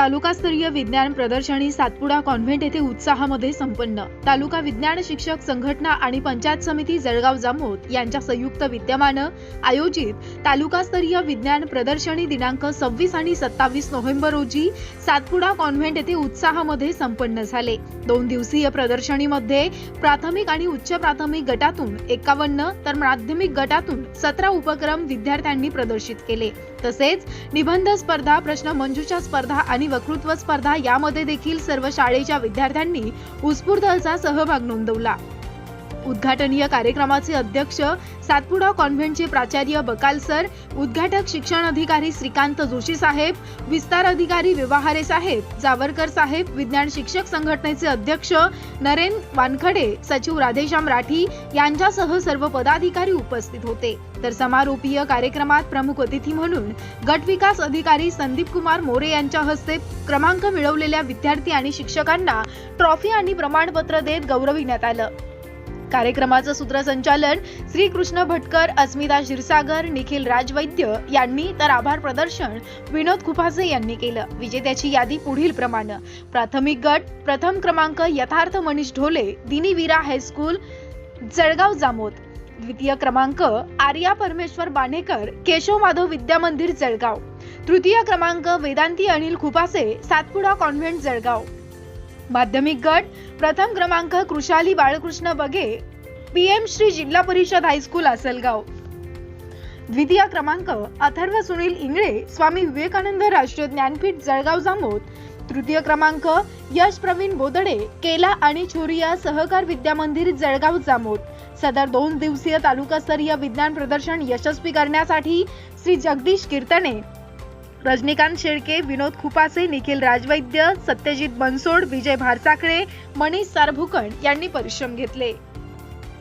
तालुकास्तरीय विज्ञान प्रदर्शनी सातपुडा कॉन्व्हेंट येथे उत्साहामध्ये संपन्न. तालुका विज्ञान शिक्षक संघटना आणि पंचायत समिती जळगाव जामोद यांच्या संयुक्त विद्यमानं आयोजित तालुकास्तरीय विज्ञान प्रदर्शनी दिनांक सव्वीस आणि सत्तावीस नोव्हेंबर रोजी सातपुडा कॉन्व्हेंट येथे उत्साहामध्ये संपन्न झाले. दोन दिवसीय प्रदर्शनीमध्ये प्राथमिक आणि उच्च प्राथमिक गटातून एकावन्न तर माध्यमिक गटातून सतरा उपक्रम विद्यार्थ्यांनी प्रदर्शित केले. तसेच निबंध स्पर्धा प्रश्न मंजूच्या स्पर्धा आणि वक्तृत्व स्पर्धा यामध्ये देखील सर्व शाळेच्या विद्यार्थ्यांनी उत्स्फूर्त असा सहभाग नोंदवला. उद्घाटनीय कार्यक्रमाचे अध्यक्ष सातपुडा कॉन्व्हेंटचे प्राचार्य बकाल सर उद्घाटक शिक्षण अधिकारी श्रीकांत जोशी साहेब विस्तार अधिकारी व्यवहारे साहेब जावरकर साहेब विज्ञान शिक्षक संघटनेचे अध्यक्ष नरेन वानखडे सचिव राधेश्याम राठी यांच्यासह सर्व पदाधिकारी उपस्थित होते. तर समारोपीय कार्यक्रमात प्रमुख अतिथी म्हणून गट विकास अधिकारी संदीप कुमार मोरे यांच्या हस्ते क्रमांक मिळवलेल्या विद्यार्थी आणि शिक्षकांना ट्रॉफी आणि प्रमाणपत्र देत गौरविण्यात आलं. कार्यक्रमाचं सूत्रसंचालन श्री कृष्ण भटकर अस्मिता क्षीरसागर निखिल राजवैद्य यांनी तर आभार प्रदर्शन विनोद खुपासे यांनी केलं. विजेत्याची यादी पुढील प्रमाणे. प्राथमिक गट प्रथम क्रमांक यथार्थ मनीष ढोले दिनीवीरा हायस्कूल जळगाव जामोद. द्वितीय क्रमांक आर्या परमेश्वर बाणेकर केशव माधव विद्या मंदिर जळगाव. तृतीय क्रमांक वेदांती अनिल खुपासे सातपुडा कॉन्व्हेंट जळगाव. माध्यमिक गट प्रथम क्रमांक कृशाली बाळकृष्ण बगे पीएम श्री जिल्हा परिषद हायस्कूल आसलगाव द्वितीय क्रमांक अथर्व सुनील इंगळे स्वामी विवेकानंद राष्ट्रीय ज्ञानपीठ जळगाव जामोद. तृतीय क्रमांक यश प्रवीण बोदडे केला आणि छोरिया सहकार विद्या मंदिर जळगाव जामोद. सदर दोन दिवसीय तालुकास्तरीय विज्ञान प्रदर्शन यशस्वी करण्यासाठी श्री जगदीश कीर्तने रजनीकांत शेळके विनोद खुपासे निखिल राजवैद्य सत्यजित बनसोड विजय भारसाखळे मनीष सारभुकण यांनी परिश्रम घेतले.